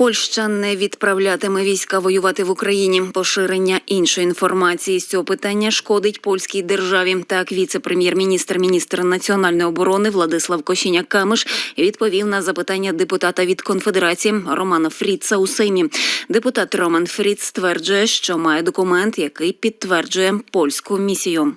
Польща не відправлятиме війська воювати в Україні. Поширення іншої інформації з цього питання шкодить польській державі. Так, віце-прем'єр-міністр, міністр національної оборони Владислав Косіняк Камиш відповів на запитання депутата від конфедерації Романа Фріца у Сеймі. Депутат Роман Фріц стверджує, що має документ, який підтверджує польську місію.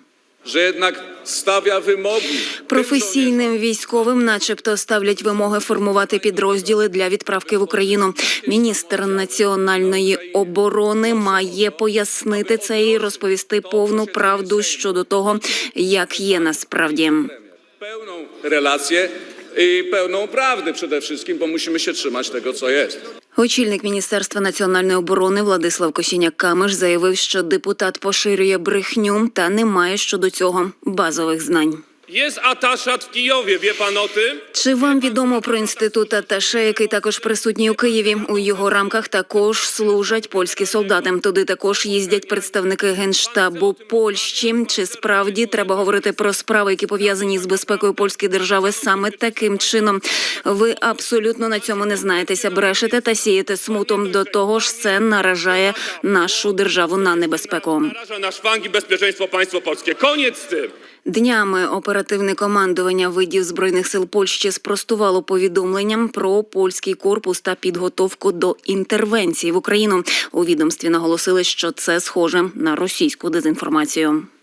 Професійним військовим, начебто, ставлять вимоги формувати підрозділи для відправки в Україну. Міністр національної оборони має пояснити це і розповісти повну правду щодо того, як є насправді. Pełną relację i pełną prawdę przede wszystkim, bo musimy się trzymać tego, co jest. Очільник міністерства національної оборони Владислав Косіняк Камиш заявив, що депутат поширює брехню та не має щодо цього базових знань. Ataszat w Kijowie, wie pan? Чи вам відомо про інститут Аташе, який також присутній у Києві? У його рамках також служать польські солдати. Туди також їздять представники генштабу Польщі. Чи справді треба говорити про справи, які пов'язані з безпекою польської держави саме таким чином? Ви абсолютно на цьому не знаєтеся, брешете та сієте смутом. До того ж, це наражає нашу державу на небезпеку. Naraża na оперативне командування видів збройних сил Польщі спростувало повідомленням про польський корпус та підготовку до інтервенції в Україну. У відомстві наголосили, що це схоже на російську дезінформацію.